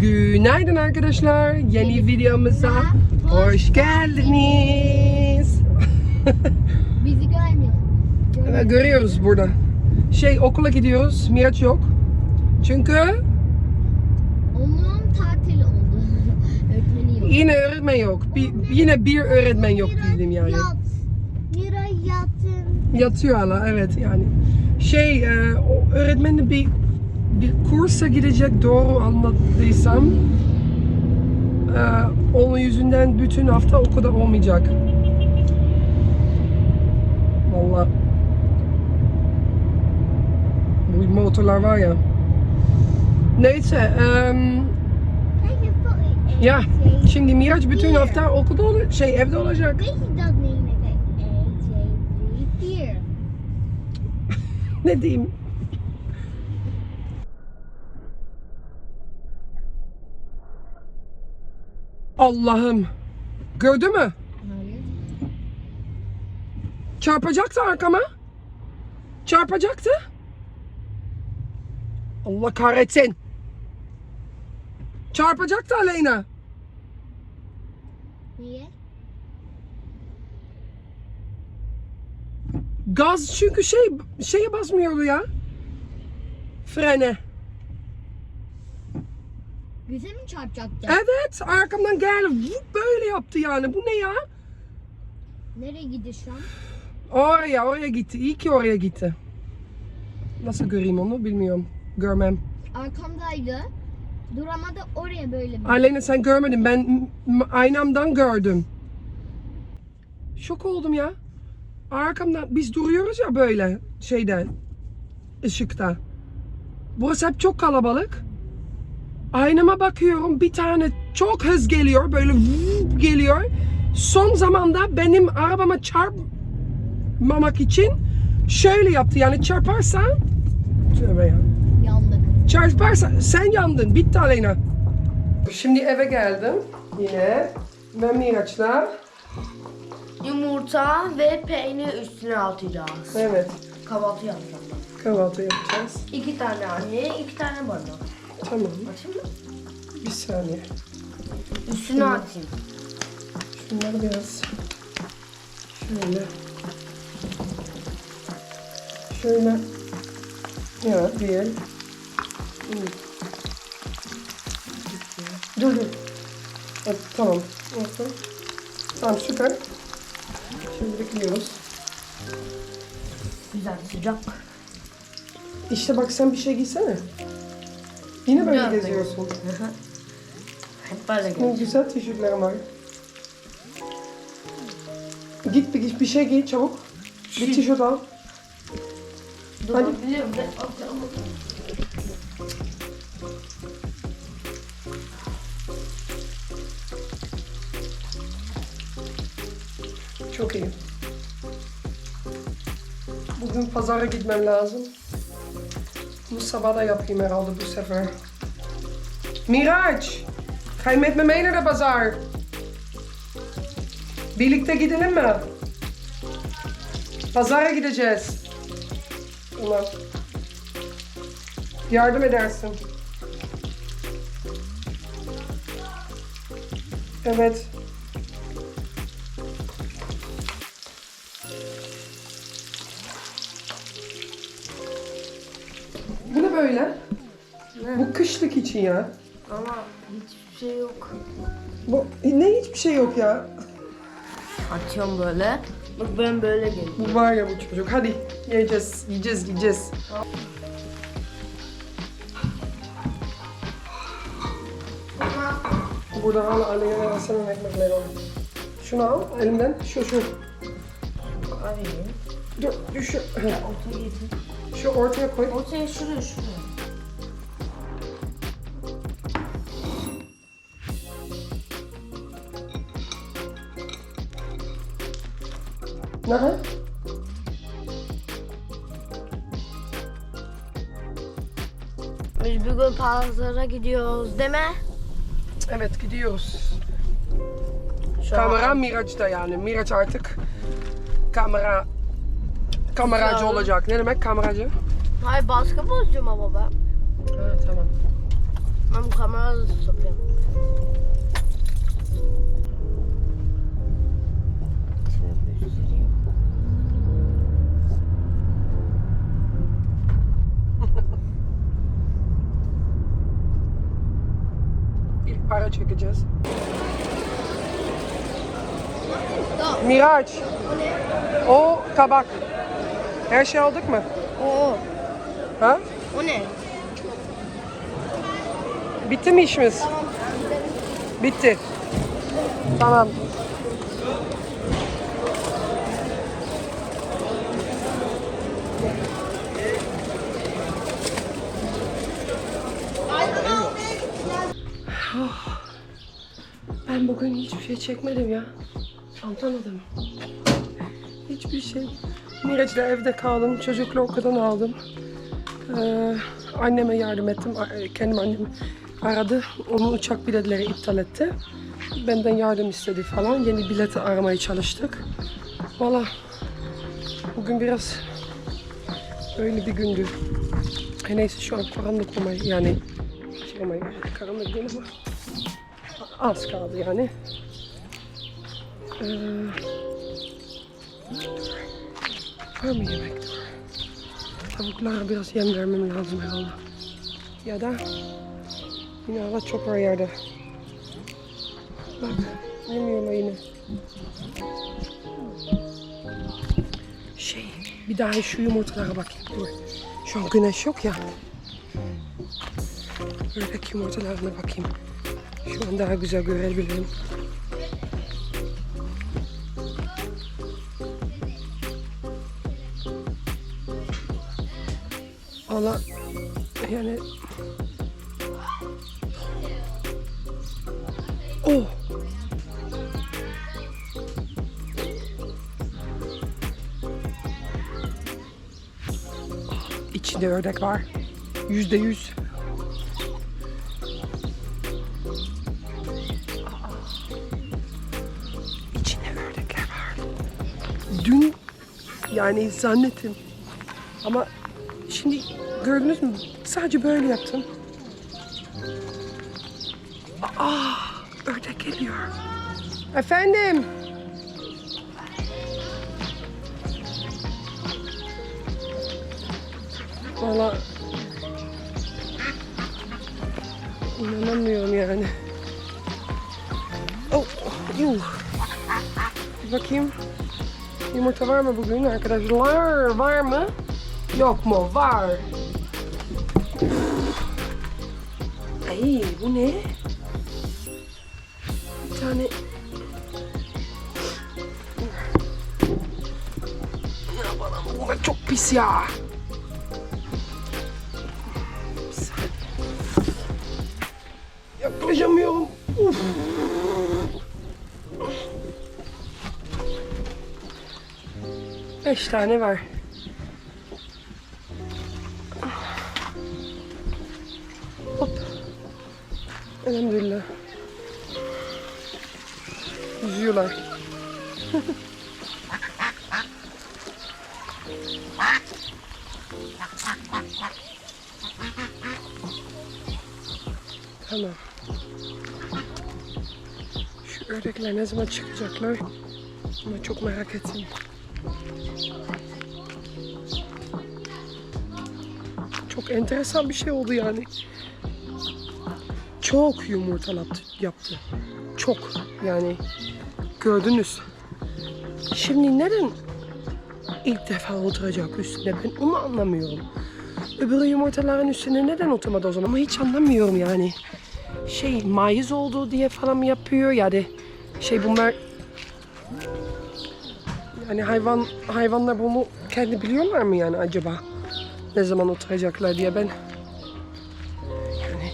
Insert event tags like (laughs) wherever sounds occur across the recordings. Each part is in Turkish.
Günaydın arkadaşlar. Yeni videomuza hoş geldiniz. (laughs) Bizi görmüyor. Evet, Görüyoruz burada. Şey okula gidiyoruz. Miraç yok. Çünkü Onun tatil oldu. (laughs) Öğretmeni yok. yine öğretmen yok. Bir, yine bir öğretmen yok bildim yani. Yat. Mira yatın. Yatıyor hala evet yani. Şey e, o öğretmenin bir bir kursa gidecek doğru anladıysam e, onun yüzünden bütün hafta okulda olmayacak. Vallahi bu motorlar var ya. Neyse em, ya şimdi Miraç bütün hafta okulda ol şey evde olacak. Weet je dat nemen? 1, 2, 3, 4. Ne diyeyim? Allah'ım. Gördü mü? Hayır. Çarpacaktı arkama. Çarpacaktı. Allah kahretsin. Çarpacaktı Aleyna. Niye? Gaz çünkü şey şeye basmıyordu ya. Frene. Bize mi çarpacaktı? Evet arkamdan geldi. vup, Böyle yaptı yani. Bu ne ya? Nereye gidiyor şu an? Oraya oraya gitti. İyi ki oraya gitti. Nasıl göreyim onu bilmiyorum. Görmem. Arkamdaydı. Duramadı oraya böyle. bir- Aleyna sen görmedin. Ben m- aynamdan gördüm. Şok oldum ya. Arkamdan biz duruyoruz ya böyle şeyde ışıkta. Burası hep çok kalabalık. Aynama bakıyorum bir tane çok hız geliyor böyle vup geliyor. Son zamanda benim arabama çarpmamak için şöyle yaptı yani çarparsa Tövbe ya. Yandık. Çarparsa sen yandın. Bitti Aleyna. Şimdi eve geldim yine. Ve Miraç'la. Yumurta ve peynir üstüne atacağız. Evet. Kahvaltı yapacağız. Kahvaltı yapacağız. İki tane anne, iki tane bana. Tamam. Açayım mı? Bir saniye. Üstüne atayım. Şunları biraz şöyle şöyle ya bir dur dur evet, tamam olsun tamam süper şimdi bekliyoruz Güzel sıcak. işte bak sen bir şey giysene yine böyle Güzel. geziyorsun Hep böyle Ne güzel tişörtlerim var git bir, bir şey giy çabuk bir tişört al de atalım. Çok iyi. Bugün pazara gitmem lazım. Bu sabah da yapayım herhalde bu sefer. Miraç! Ga je met me mee naar de bazaar? Birlikte gidelim mi? Pazara gideceğiz. Tamam. Yardım edersin. Evet. Bu ne böyle? Bu kışlık için ya. Ama hiçbir şey yok. Bu ne hiçbir şey yok ya. Açıyorum böyle. Bak ben böyle geliyorum. Bu var ya bu çocuk. Hadi yiyeceğiz, yiyeceğiz, yiyeceğiz. Burada hala Aleyna Hasan'ın ekmekleri var. Şunu al elimden. Şu şu. Arayayım. Dur, şu. Ortaya getir. Şu ortaya koy. Ortaya şuraya şuraya. Aha. Biz bugün pazara gidiyoruz deme. Evet gidiyoruz. Şu Kamera an- Miraç'ta yani. Miraç artık kamera kameracı an- olacak. Ne demek kameracı? Hayır basketbolcuyum ama ben. Ha tamam. Ben bu kamerayı göstereyim. İlk para çekeceğiz. Miraç. O tabak. Her şey aldık mı? Oo, Ha? o ne? Bitti mi işimiz? Bitti. Tamam. Oh. Ben bugün hiçbir şey çekmedim ya. Anlamadım. Hiçbir şey. Miraç'la evde kaldım. Çocukla okuldan aldım. Ee, anneme yardım ettim. A- Kendim annem aradı. Onun uçak biletleri iptal etti. Benden yardım istedi falan. Yeni bileti aramaya çalıştık. Valla bugün biraz öyle bir gündü. E neyse şu an karanlık olmaya yani şey olmaya karanlık değil ama az kaldı yani. Ee, var mı yemek? Tavuklara biraz yem vermem lazım herhalde. Ya da yine hava çok var yerde. Bak yemiyorlar yine. Şey bir daha şu yumurtalara bakayım. Dur. Şu an güneş yok ya. Ördek yumurtalarına bakayım. Şu an daha güzel görebilirim. Valla yani Oh. İçinde ördek var. Yüzde yüz. İçinde ördekler var. Dün yani zannettim. Ama şimdi gördünüz mü? Sadece böyle yaptım. Aa, ördek geliyor. Efendim. Valla inanamıyorum yani. Oh, yuh. Bir bakayım. Yumurta var mı bugün arkadaşlar? Var mı? Yok mu? Var. Ay bu ne? Bir tane... Ya bana bu çok pis ya. Yaklaşamıyorum. Uf. Beş tane var. Tamam. Şu ördekler ne zaman çıkacaklar? Ama çok merak ettim. Çok enteresan bir şey oldu yani. Çok yumurtalattı, yaptı. Çok yani gördünüz. Şimdi neden ilk defa oturacak üstüne ben onu anlamıyorum. Öbürü yumurtaların üstüne neden oturmadı o zaman ama hiç anlamıyorum yani. Şey mayız oldu diye falan mı yapıyor ya da şey bunlar yani hayvan hayvanlar bunu kendi biliyorlar mı yani acaba? Ne zaman oturacaklar diye ben yani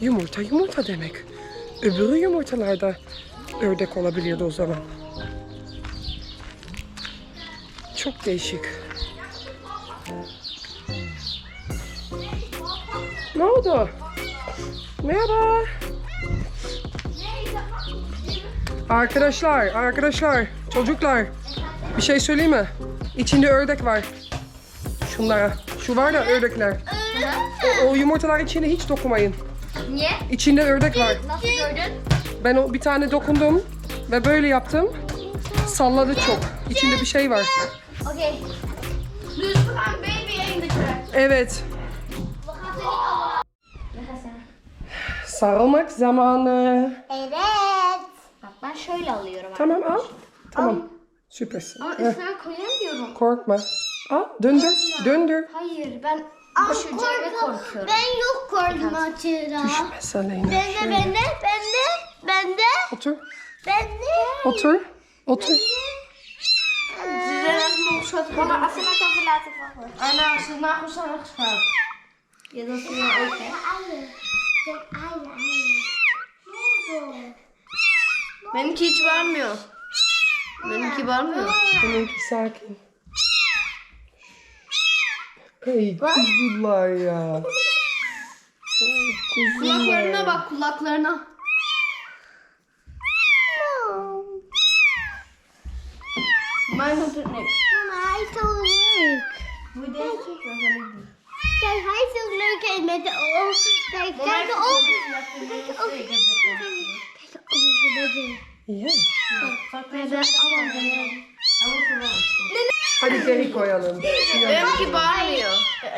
yumurta yumurta demek. Öbürü yumurtalarda ördek olabilirdi o zaman. Çok değişik. Ne oldu? Merhaba. Arkadaşlar, arkadaşlar, çocuklar. Bir şey söyleyeyim mi? İçinde ördek var. Şunlara. Şu var da ördekler. O, o yumurtalar içine hiç dokunmayın. Niye? İçinde ördek var. Nasıl gördün? Ben o bir tane dokundum ve böyle yaptım. Salladı çok. İçinde bir şey var. Okay. Gaan baby eindigen. Evet. Sarılmak zamanı. Evet. Bak ben şöyle alıyorum. Tamam al. Tamam. Süpersin. Ama Heh, üstüne koyamıyorum. korkma. Al döndür. Döndür. Hayır ben düşeceğime korkuyorum. Ben yok koordinatçıda. Düşme Selena. Ben de, ben de, ben de, ben de, Otur. ben de. Otur. Otur. Ze nog. Mama als ze mij kan verlaten vallen. Anna, ze nagels zijn geschaad. Ja, dat vind ik ook Benimki hiç varmıyor. Benimki varmıyor. Benimki sakin. Hey kuzular ya. Kulaklarına bak kulaklarına. Mijn doet het niks. Mama, hij is zo leuk. Moet deze? Kijk, hij is zo leuk en met de ogen. De... Hadi geri koyalım. Ya, Benimki bağırmıyor.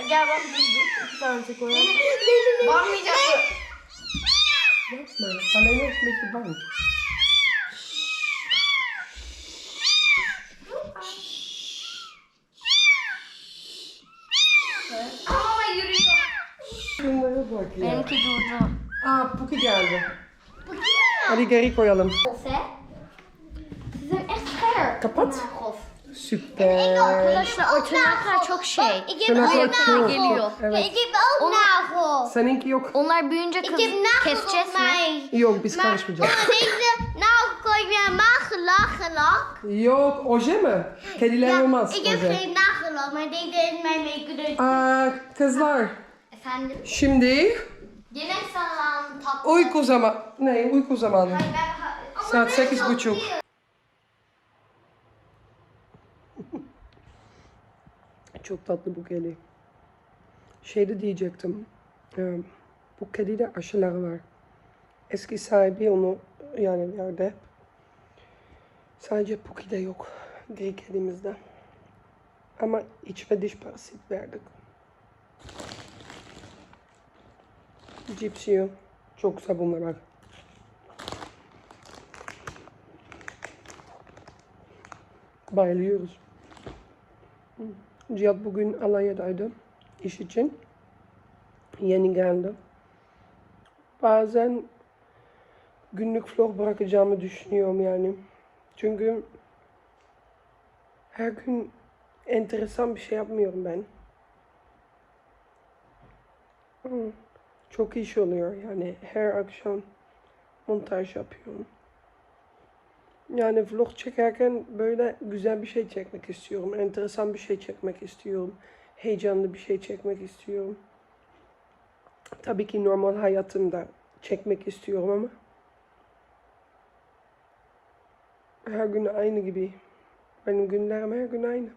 Gel bak. İki tanesi koyalım. Bağırmayacak mı? yapma. Alena is een beetje bang. Ama yürüyor. Ya. Benimki durdu. Aa Puki geldi. Hadi geri koyalım. Of hè? Ze zijn echt scherp. Kapat. Süper. Arkadaşlar o tırnaklar çok şey. Ik heb Tırnaklar çok. nagels. geliyor. Evet. Ik heb ook nagels. Seninki yok. Onlar büyüyünce Ik kız keseceğiz mi? Yok biz karışmayacağız. Yok oje mi? Kediler olmaz ik heb oje. Aa, kızlar Efendim? şimdi Yemek salam tatlı. uyku zaman. Ne uyku zamanı. Saat sekiz buçuk. (laughs) Çok tatlı bu kedi. Şeyde diyecektim. e, Bu kedide aşıları var. Eski sahibi onu yani verdi. Sadece Puki'de yok. Diğer kedimizde. Ama iç ve dış parasit verdik. Cips yiyor. Çok sabunla var. Bayılıyoruz. Cihat bugün Alanya'daydı iş için. Yeni geldi. Bazen günlük vlog bırakacağımı düşünüyorum yani. Çünkü her gün enteresan bir şey yapmıyorum ben. Hı, Çok iş oluyor yani her akşam montaj yapıyorum. Yani vlog çekerken böyle güzel bir şey çekmek istiyorum. Enteresan bir şey çekmek istiyorum. Heyecanlı bir şey çekmek istiyorum. Tabii ki normal hayatımda çekmek istiyorum ama her gün aynı gibi. Benim günlerim her gün aynı.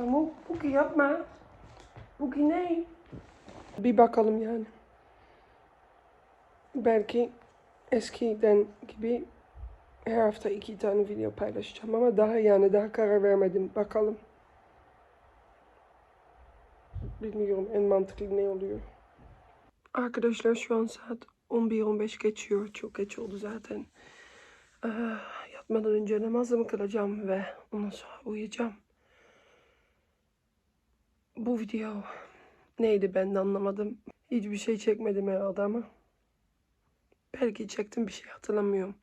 Tamam, Buki yapma. Buki ne? Bir bakalım yani. Belki eskiden gibi her hafta iki tane video paylaşacağım ama daha yani daha karar vermedim. Bakalım. Bilmiyorum en mantıklı ne oluyor. Arkadaşlar şu an saat 11-15 geçiyor. Çok geç oldu zaten. Ah, yatmadan önce namazımı kılacağım ve ondan sonra uyuyacağım. Bu video neydi ben de anlamadım. Hiçbir şey çekmedim herhalde ama. Belki çektim bir şey hatırlamıyorum.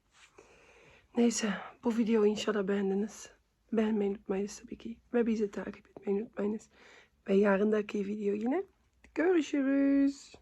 Neyse bu videoyu inşallah beğendiniz. Beğenmeyi unutmayınız tabii ki. Ve bizi takip etmeyi unutmayınız. Ve yarındaki video yine görüşürüz.